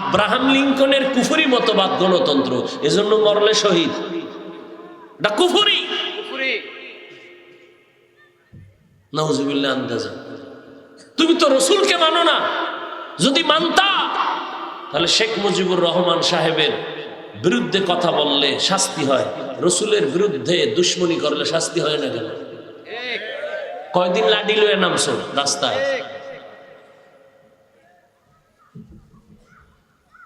Abraham লিঙ্কনের কুফুরি মতবাদ গণতন্ত্র এজন্য মরলে শহীদ। এটা কুফুরি। নওজুবিল্লাহ আন্দাজা। তুমি তো রসুলকে মানো না। যদি মানতা তাহলে শেখ মুজিবুর রহমান সাহেবের বিরুদ্ধে কথা বললে শাস্তি হয়। রসুলের বিরুদ্ধে দুশ্মনী করলে শাস্তি হয় না কেন? কয়দিন লাডি লয়ে নামছো রাস্তায়?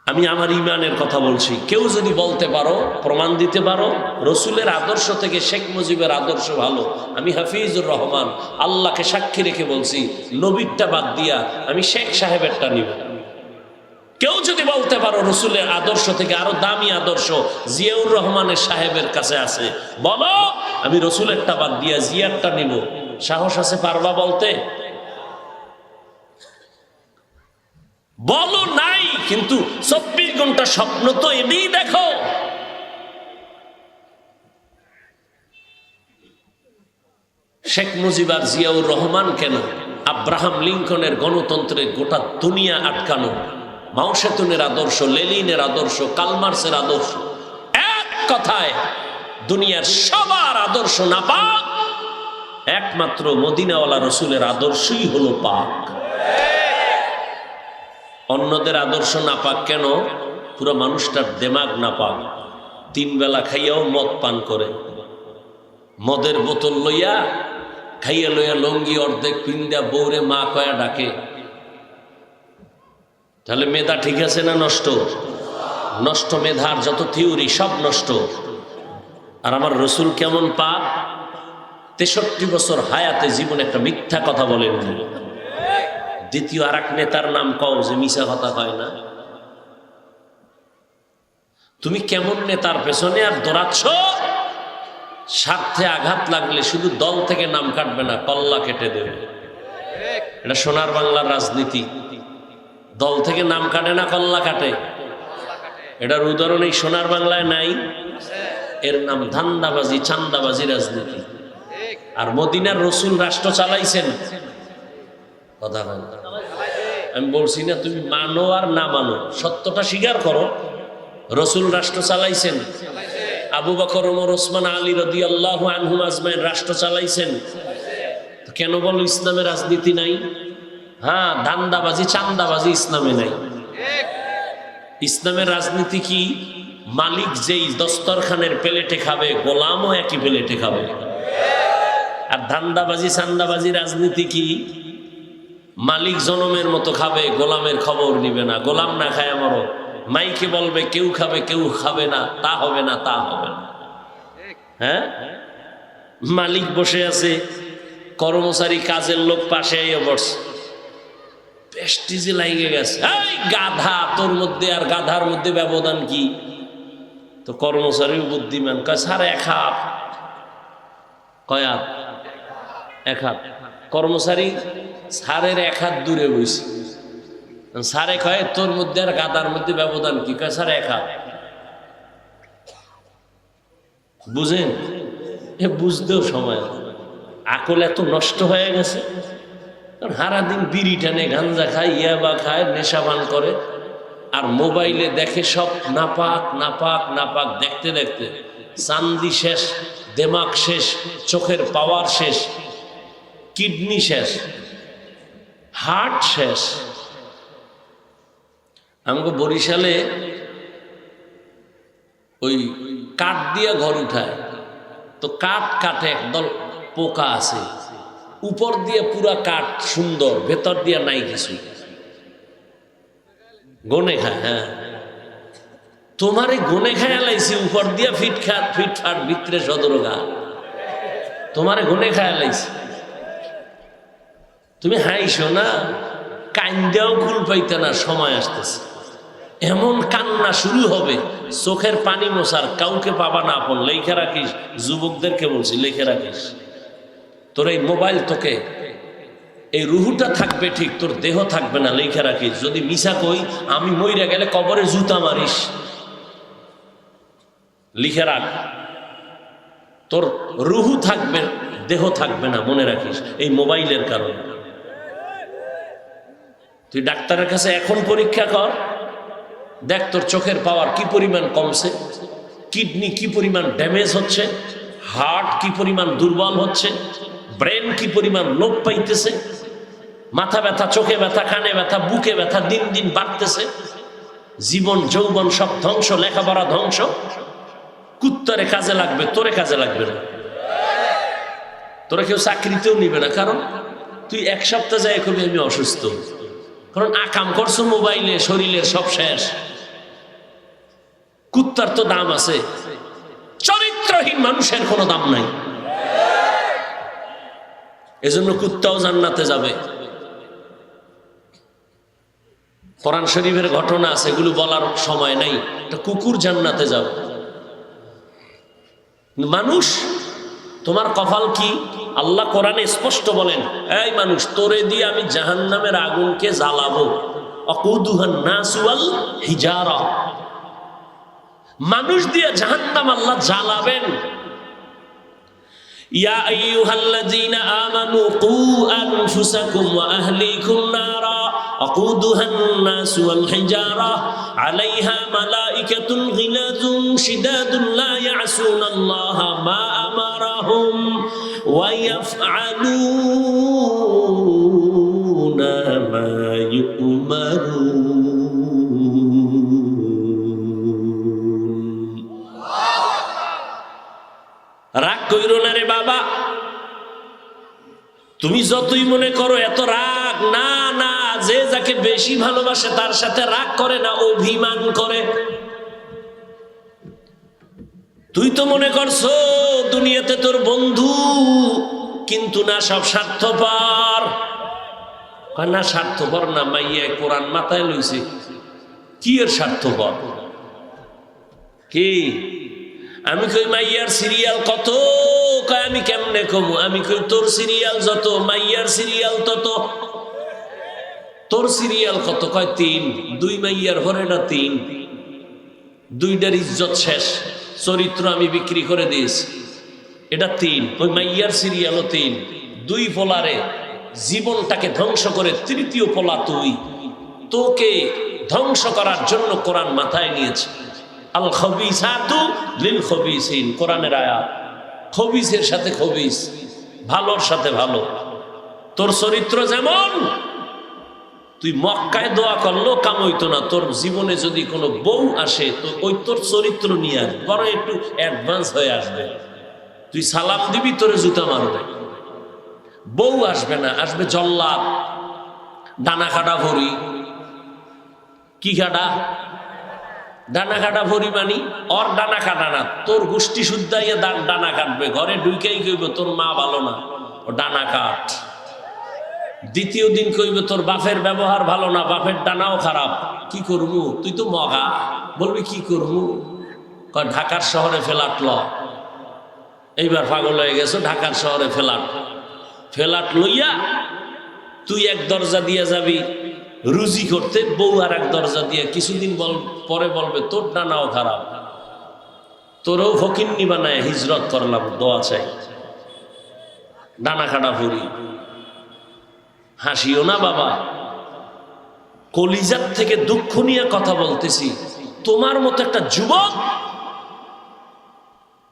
আমি আমার ইমানের কথা বলছি। কেউ যদি বলতে পারো, প্রমাণ দিতে পারো, রসুলের আদর্শ থেকে শেখ মুজিবের আদর্শ ভালো। আমি হাফিজুর রহমান, আল্লাহকে সাক্ষী রেখে বলছি, নবীরটা বাদ দিয়া আমি শেখ সাহেবেরটা নিব। কেউ যদি বলতে পারো, রসুলের আদর্শ থেকে আরও দামি আদর্শ জিয়াউর রহমানের সাহেবের কাছে আছে, বলো, আমি রসুলেরটা বাদ দিয়া জিয়ারটা নিব। সাহস আছে পারবা বলতে? বলো নাই, কিন্তু চব্বিশ ঘণ্টা স্বপ্ন তো এদিই দেখো। শেখ মুজিবার জিয়াউর রহমান কেন? আব্রাহাম লিঙ্কনের গণতন্ত্রের গোটা দুনিয়া আটকানো। মাউসেতুনের আদর্শ লেলিনের আদর্শ, কালমার্সের আদর্শ। এক কথায়, দুনিয়ার সবার আদর্শ না পাক একমাত্র মদিনাওয়ালা রসুলের আদর্শই হলো পাক। অন্যদের আদর্শ না পাক কেন? পুরো মানুষটার দেমাগ না পাক। তিন বেলা খাইয়াও মদ পান করে। মদের বোতল লইয়া, খাইয়া লইয়া লঙ্গি অর্ধেক পিন্দা বৌরে মা কয়া ডাকে। তাহলে মেধা ঠিক আছে না নষ্ট? নষ্ট মেধার যত থিওরি, সব নষ্ট। আর আমার রসুল কেমন পা তেষট্টি বছর হায়াতে জীবনে একটা মিথ্যা কথা বলেন। দ্বিতীয় আর এক নেতার নাম কও যে মিশা কথা হয় না? তুমি কেমন নেতার পেছনে আর দৌড়াচ্ছ? স্বার্থে আঘাত লাগলে শুধু দল থেকে নাম কাটবে না, কল্লা কেটে দেবে। এটা সোনার বাংলার রাজনীতি। দল থেকে নাম কাটে না, কল্লা কাটে? এটার উদাহরণ এই সোনার বাংলায় নাই। এর নাম ধান্দাবাজি, চান্দাবাজি রাজনীতি। আর মদিনার রসুল রাষ্ট্র চালাইছেন। কথা হয় না। আমি বলছি না, তুমি মানো আর না মানো, সত্যটা স্বীকার করো। রসুল রাষ্ট্র চালাইছেন। আবু বকর, ওমর, ওসমান, আলী রদি আল্লাহ আনহুম আজমাইন রাষ্ট্র চালাইছেন। কেন বলো ইসলামে রাজনীতি নাই? হ্যাঁ ধান্দাবাজি চান্দাবাজি ইসলামে নাই। ইসলামের রাজনীতি কি? মালিক যেই দস্তরখানের প্লেটে খাবে, গোলামও একই প্লেটে খাবে। আর ধান্দাবাজি চান্দাবাজি রাজনীতি কি? মালিক জনমের মতো খাবে, গোলামের খবর নিবে না। গোলাম না খায় আমারও। মাইকে বলবে, কেউ খাবে কেউ খাবে না, তা হবে না, তা হবে না। হ্যাঁ? মালিক বসে আছে, কর্মচারী কাজের লোক পাশে আইয়া বসছে। পেস্টিজে লাগে গেছে। গাধা, তোর মধ্যে আর গাধার মধ্যে ব্যবধান কি? তো কর্মচারী বুদ্ধিমান। কয়, স্যার, এক হাত। কয় হাত এক হাত। কর্মচারী সারের এক হাত দূরে বইছে। সারে কয় তোর মধ্যে আর গাদার মধ্যে ব্যবধান কি? কয় স্যার এক হাত। বুঝেন? এ বুঝতেও সময় আকল এত নষ্ট হয়ে গেছে। কারণ সারাদিন বিড়ি টানে গাঞ্জা খায়, ইয়াবা খায়, নেশাবান করে। আর মোবাইলে দেখে সব নাপাক নাপাক নাপাক, দেখতে দেখতে। চান্দি শেষ দেমাগ শেষ, চোখের পাওয়ার শেষ, কিডনি শেষ। হার্ট শেষ। আমাকে বরিশালে ওই কাঠ দিয়ে ঘর উঠায়। তো কাঠ কাঠে একদল পোকা আছে। উপর দিয়ে পুরা কাঠ সুন্দর, ভেতর দিয়ে নাই কিছু। গনে খায় হ্যাঁ। তোমারে গনে খায় লাইছি, উপর দিয়া ফিট খাট ফিট ফাট, ভিতরে সদর গা তোমারে গনে খায় লাইছি। তুমি হাইছো না, কান্দেও কুল পাইতে না, সময় আসতেছে। এমন কান্না শুরু হবে, চোখের পানি মোছার, কাউকে পাবা না আপন, লেখে রাখিস, যুবকদেরকে বলছি, লেখে রাখিস। তোর এই মোবাইল তোকে, এই রুহুটা থাকবে ঠিক, তোর দেহ থাকবে না, লেখে রাখিস। যদি মিশা কই, আমি মইরা গেলে কবরে জুতা মারিস। লিখে রাখ। তোর রুহু থাকবে, দেহ থাকবে না, মনে রাখিস, এই মোবাইলের কারণে। তুই ডাক্তারের কাছে এখন পরীক্ষা কর, দেখ তোর চোখের পাওয়ার কি পরিমাণ কমছে, কিডনি কি পরিমাণ ড্যামেজ হচ্ছে, হার্ট কি পরিমাণ দুর্বল হচ্ছে, ব্রেন কি পরিমাণ লোপ পাইতেছে, মাথা ব্যথা, চোখে ব্যথা, কানে ব্যথা, বুকে ব্যথা দিন দিন বাড়তেছে, জীবন, যৌবন সব ধ্বংস, লেখাপড়া ধ্বংস, কুত্তরে কাজে লাগবে, তোরে কাজে লাগবে না। তোরা কেউ চাকরিতেও নিবে না, কারণ তুই এক সপ্তাহ যায় কবি আমি অসুস্থ। কারণ আকাম করছ মোবাইলে, শরীরের সব শেষ। কুত্তার তো দাম আছে। চরিত্রহীন মানুষের কোনো দাম নাই। এজন্য কুত্তাও জান্নাতে যাবে। কোরআন শরীফের ঘটনা আছে, এগুলো বলার সময় নাই। একটা কুকুর জান্নাতে যাবে। মানুষ তোমার কপাল কি আল্লাহ কোরআনে স্পষ্ট বলেন এই মানুষ তোরে দিয়ে আমি জাহান্নামের আগুনকে জ্বালাবো অকুদুহান নাসুয়াল হিজারা মানুষ দিয়ে জাহান্নাম আল্লাহ জ্বালাবেন ইয়া আইয়ুহাল্লাযীনা আমানু কু আনফুসাকুম ওয়া আহলিকুম নারা وقودها الناس والحجارة عليها ملائكة غلاظ شداد لا يعصون الله ما أمرهم ويفعلون ما يؤمرون রাগ কইরো না রে বাবা তুমি যতই মনে করো এত রাগ না না যে যাকে বেশি ভালোবাসে তার সাথে রাগ করে না অভিমান করে তুই তো মনে করছো দুনিয়াতে তোর বন্ধু, কিন্তু না সব স্বার্থপর। না স্বার্থপর না, মাইয়া কোরআন মাথায় লইছে। কি এর স্বার্থপর? কি? আমি কই, মাইয়ার সিরিয়াল কত? আমি কেমনে কমু? আমি কই, তোর সিরিয়াল যত, মাইয়ার সিরিয়াল তত। তোর সিরিয়াল কত? কয়, তিন। দুই মাইয়ার হরে না তিন? দুইটার ইজ্জত শেষ। চরিত্র আমি বিক্রি করে দিয়েছি। এটা তিন। ওই মাইয়ার সিরিয়ালও তিন। দুই পোলারে জীবনটাকে ধ্বংস করে তৃতীয় পোলা তুই। তোকে ধ্বংস করার জন্য কোরআন মাথায় নিয়েছে। আল খবিসাতু লিল খবিসিন, কোরআনের আয়াত। খবিসের সাথে খবিস, ভালোর সাথে ভালো। তোর চরিত্র যেমন, তুই মক্কায় দোয়া করল কাম হইতো না। তোর জীবনে যদি কোনো বউ আসে, তো ওই তোর চরিত্র নিয়ে আসবে বরং একটু অ্যাডভান্স হয়ে আসবে। তুই সালাম দিবি, তোরে জুতা মারবে। বউ আসবে না, আসবে জল্লাদ। ডানা কাটা ভরি। কি কাটা ডানা কাটা ভরি মানি? ওর ডানা কাটা না, তোর গোষ্ঠী শুদ্ধাইয়া ডানা কাটবে। ঘরে ঢুকেই কইব, তোর মা ভালো না, ও ডানা কাট। দ্বিতীয় দিন কইবে, তোর বাপের ব্যবহার ভালো না, বাপের ডানাও খারাপ। কি করব তুই তো মগা। বলবি, কি করব ঢাকার শহরে ফেলাট ল। এইবার পাগল হয়ে গেছো, ঢাকার শহরে ফেলাট ফেলাট লইয়া তুই এক দরজা দিয়ে যাবি, রুজি করতে, বউ আর এক দরজা দিয়ে। কিছুদিন বল, পরে বলবে, তোর ডানাও খারাপ। তোরও ফকিন্নি বানায়, হিজরত করলাম, দোয়া চাই। ডানা কাটা ফুরি হাসিও না বাবা। কলিজার থেকে দুঃখ নিয়ে কথা বলতেছি। তোমার মতো একটা যুবক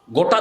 গোটা